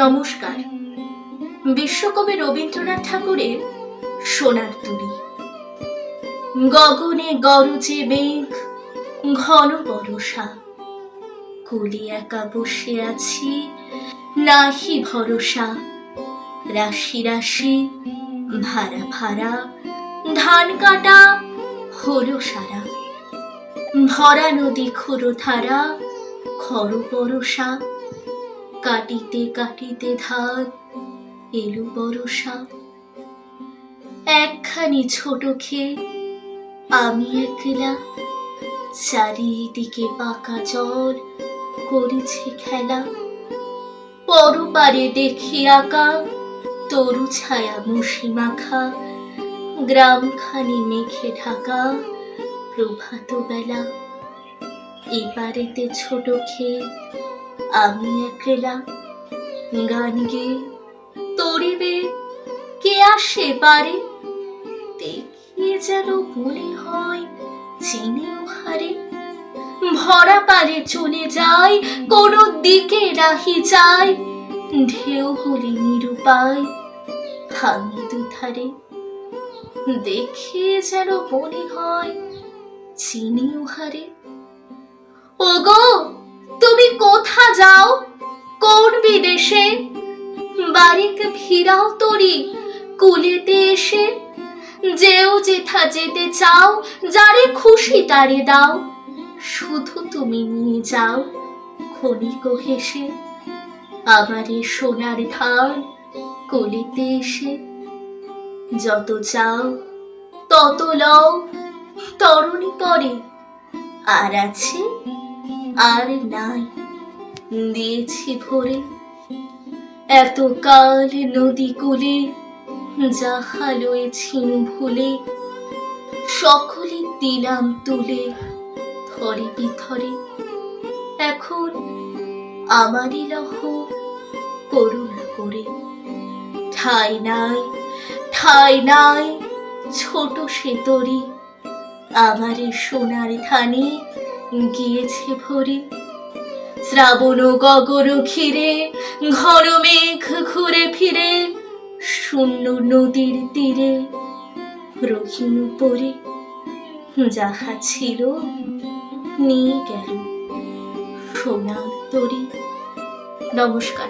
নমস্কার। বিশ্বকবি রবীন্দ্রনাথ ঠাকুরের সোনার তরী গগনে গরজে মেঘ, ঘন বরষা, কুলি একা বসে আছি, নাহি ভরসা। রাশি রাশি ভাড়া ভাড়া ধান কাটা, হলো সারা। ভরা নদী খুরো ধারা খর পরশা কাটিতে কাটিতে ধার এলো বরষা একখানি ছোট খেয়ে আমি একলা। চারিদিকে পাকা জল করেছে খেলা। পরপারে দেখি আঁকা, তরু ছায়া মুশি মাখা। গ্রামখানি মেঘে ঢাকা প্রভাত বেলা এবারেতে ছোট ক্ষেত আমি একলা গান গেয়ে তরিবে, কে আসে পারে দেখিয়ে যেন মনে হয় চিনে হারে ভরা পারে চলে যায়, কোন দিকে রাহি যায়। ঢেউ হলি নিরুপায় ভাঙি দুধারে। দেখে যেন মনে হয় চিনি উহারে। ওগো তুমি কোথা যাও? কোন বিদেশে? বারিক ভিড়াও তরি, কুলেতে এসে। যেও যেথা যেতে চাও, যারে খুশি তারে দাও। শুধু তুমি নিয়ে যাও, ক্ষণিক হেসে। আমারে সোনার ধান কলিতে এসে। যত চাও, তত লও, তরণী পরে। আর আছে, আর নাই। দিয়েছি ভরে। এত কাল নদী কুলে, যাহা লয়েছি ভুলে, সকলে দিলাম তুলে থরে বিথরে। এখন আমারই লহ করুণা করে। ঠাই নাই ঠাই নাই, ছোট সে তরি, আমারে সোনার ধানে গিয়েছে ভরে। শ্রাবণ গগর ঘিরে, ঘন মেঘ ঘুরে ফিরে, শূন্য নদীর তীরে রহিণ পরে যাহা ছিল নিয়ে গেল সোনার তরি। নমস্কার।